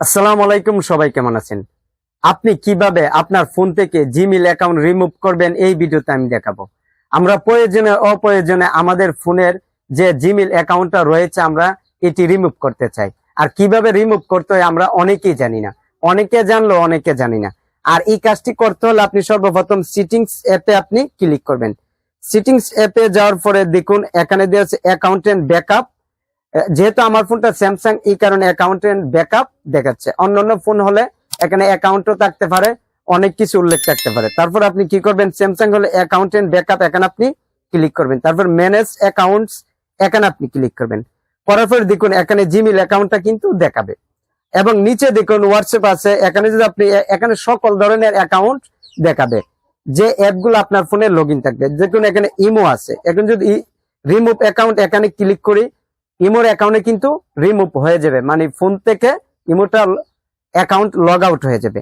আসসালামু আলাইকুম, সবাই কেমন আছেন? আপনি কীভাবে আপনার ফোন থেকে জিমেল অ্যাকাউন্ট রিমুভ করবেন এই ভিডিওতে আমি দেখাবো। আমরা প্রয়োজনে, অপ্রয়োজনে আমাদের ফোনের যে জিমেল অ্যাকাউন্টটা রয়েছে, আমরা এটি রিমুভ করতে চাই। আর কীভাবে রিমুভ করতে হয় আমরা অনেকেই জানি না। অনেকে জানলো, অনেকে জানি না। আর এই কাজটি করতে হলে আপনি সর্বপ্রথম সিটিংস অ্যাপে আপনি ক্লিক করবেন। সিটিংস অ্যাপে যাওয়ার পরে দেখুন, এখানে দেওয়া আছে অ্যাকাউন্টেন্ট ব্যাকআপ যেহেতু আমার ফোনটা স্যামসাং এই কারণে অ্যাকাউন্টেন্ট ব্যাকআপ দেখাচ্ছে। অন্যান্য ফোন হলে এখানে অ্যাকাউন্টও থাকতে পারে, অনেক কিছু উল্লেখ থাকতে পারে। তারপর আপনি কি করবেন? স্যামসাং হলে অ্যাকাউন্টেন্ট ব্যাকআপ এখানে আপনি ক্লিক করবেন। তারপর ম্যানেজ অ্যাকাউন্টস এখানে আপনি ক্লিক করবেন। করার পর দেখুন, এখানে জিমেল অ্যাকাউন্টটা কিন্তু দেখাবে। এবং নিচে দেখুন হোয়াটসঅ্যাপ আছে। এখানে যদি আপনি, এখানে সকল ধরনের অ্যাকাউন্ট দেখাবে। যে অ্যাপগুলো আপনার ফোনে লগ থাকবে। দেখুন, এখানে ইমো আছে। এখন যদি রিমুভ অ্যাকাউন্ট এখানে ক্লিক করি ইমোর অ্যাকাউন্টে কিন্তু রিমুভ হয়ে যাবে। মানে ফোন থেকে ইমোটা অ্যাকাউন্ট লগ আউট হয়ে যাবে।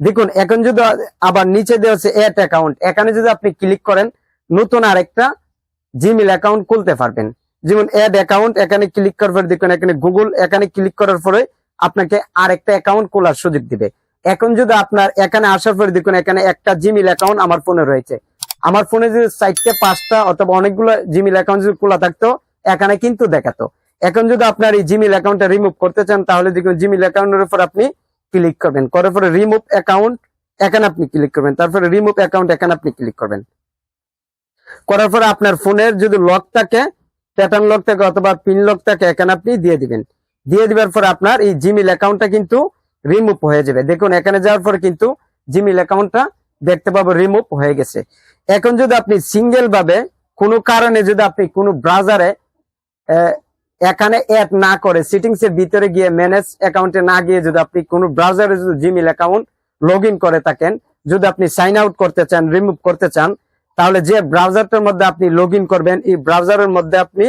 দেখুন, এখন যদি আবার নিচে দেওয়া আছে অ্যাড অ্যাকাউন্ট এখানে যদি আপনি ক্লিক করেন, নতুন আরেকটা জিমেল অ্যাকাউন্ট খুলতে পারবেন। যেমন অ্যাড অ্যাকাউন্ট এখানে ক্লিক করার পরে দেখুন, এখানে গুগল এখানে ক্লিক করার পরে আপনাকে আরেকটা অ্যাকাউন্ট খোলার সুযোগ দিবে। এখন যদি আপনার, এখানে আসার পরে দেখুন, এখানে একটা জিমেল অ্যাকাউন্ট আমার ফোনে রয়েছে। আমার ফোনে যদি চারটে পাঁচটা অথবা অনেকগুলো জিমেল অ্যাকাউন্ট যদি খোলা থাকতো এখানে কিন্তু দেখাতো। এখন যদি আপনার এই জিমেল অ্যাকাউন্টটা রিমুভ করতে চান, তাহলে দেখুন জিমেল অ্যাকাউন্টের উপর আপনি ক্লিক করবেন। করার পরে রিমুভ অ্যাকাউন্ট এখানে আপনি ক্লিক করবেন। তারপরে রিমুভ অ্যাকাউন্ট এখানে আপনি ক্লিক করবেন। করার পরে আপনার ফোনের যদি লক থাকে প্যাটার্ন লক থাকে অথবা পিন লক থাকে, এখানে আপনি দিয়ে দিবেন। দিয়ে দিবার পর আপনার এই জিমেল অ্যাকাউন্টটা কিন্তু রিমুভ হয়ে যাবে। দেখুন, এখানে যাওয়ার পর কিন্তু জিমেল অ্যাকাউন্টটা দেখতে পাবো রিমুভ হয়ে গেছে। এখন যদি আপনি সিঙ্গেল ভাবে কোনো কারণে যদি আপনি কোনো ব্রাউজারে এখানে অ্যাড না করে সিটিংস এর ভিতরে গিয়ে ম্যানেজ অ্যাকাউন্টে না গিয়ে যদি আপনি কোনো ব্রাউজারে যদি জিমেল অ্যাকাউন্ট লগ করে থাকেন, যদি আপনি সাইন আউট করতে চান রিমুভ করতে চান, তাহলে যে ব্রাউজারটার মধ্যে আপনি লগ করবেন, এই ব্রাউজারের মধ্যে আপনি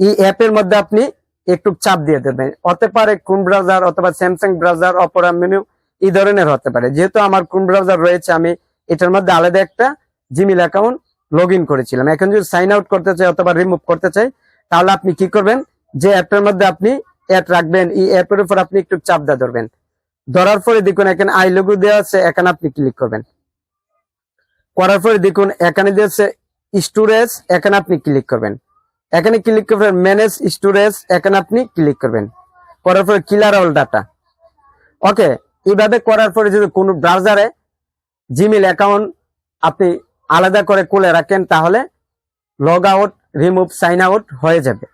এই অ্যাপের মধ্যে আপনি একটু চাপ দিয়ে দেবেন। হতে পারে কোন ব্রাউজার অথবা স্যামসাং ব্রাউজার অপরা মেনু এই ধরনের হতে পারে। যেহেতু আমার কোন ব্রাউজার রয়েছে, আমি এটার মধ্যে আলাদা একটা জিমেল অ্যাকাউন্ট লগ ইন করেছিলাম। এখন যদি সাইন আউট করতে চাই অথবা রিমুভ করতে চাই, তাহলে আপনি কি করবেন? যে অ্যাপটার মধ্যে আপনি অ্যাড রাখবেন, এই অ্যাপের উপর আপনি একটু চাপ দা ধরবেন। ধরার পরে দেখুন, এখানে আই লোগো দেওয়া আছে, এখানে আপনি ক্লিক করবেন। করার পরে দেখুন, এখানে দেওয়া আছে স্টোরেজ এখানে আপনি ক্লিক করবেন। এখানে ক্লিক করবেন ম্যানেজ স্টোরেজ এখানে আপনি ক্লিক করবেন। করার পরে কিলার অল ডাটা ওকে এইভাবে করার পরে যদি কোনো ব্রাউজারে জিমেল অ্যাকাউন্ট আপনি আলাদা করে খুলে রাখেন, তাহলে log out remove sign out হয়ে যাবে।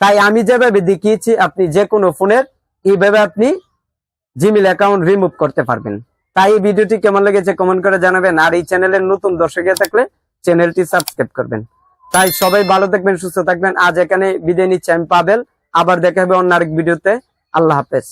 তাই আমি যেভাবে দেখিয়েছি, আপনি যে কোনো ফোনের এইভাবে আপনি জিমেল অ্যাকাউন্ট রিমুভ করতে পারবেন। তাই এই ভিডিওটি কেমন লেগেছে কমেন্ট করে জানাবেন, আর এই চ্যানেলের নতুন দর্শক থাকলে চ্যানেলটি সাবস্ক্রাইব করবেন। তাই সবাই ভালো থাকবেন, সুস্থ থাকবেন। আজ এখানে বিদায় নিচ্ছি, আমি পাবেল আবার দেখা হবে অন্য আরেক ভিডিওতে। আল্লাহ হাফেজ।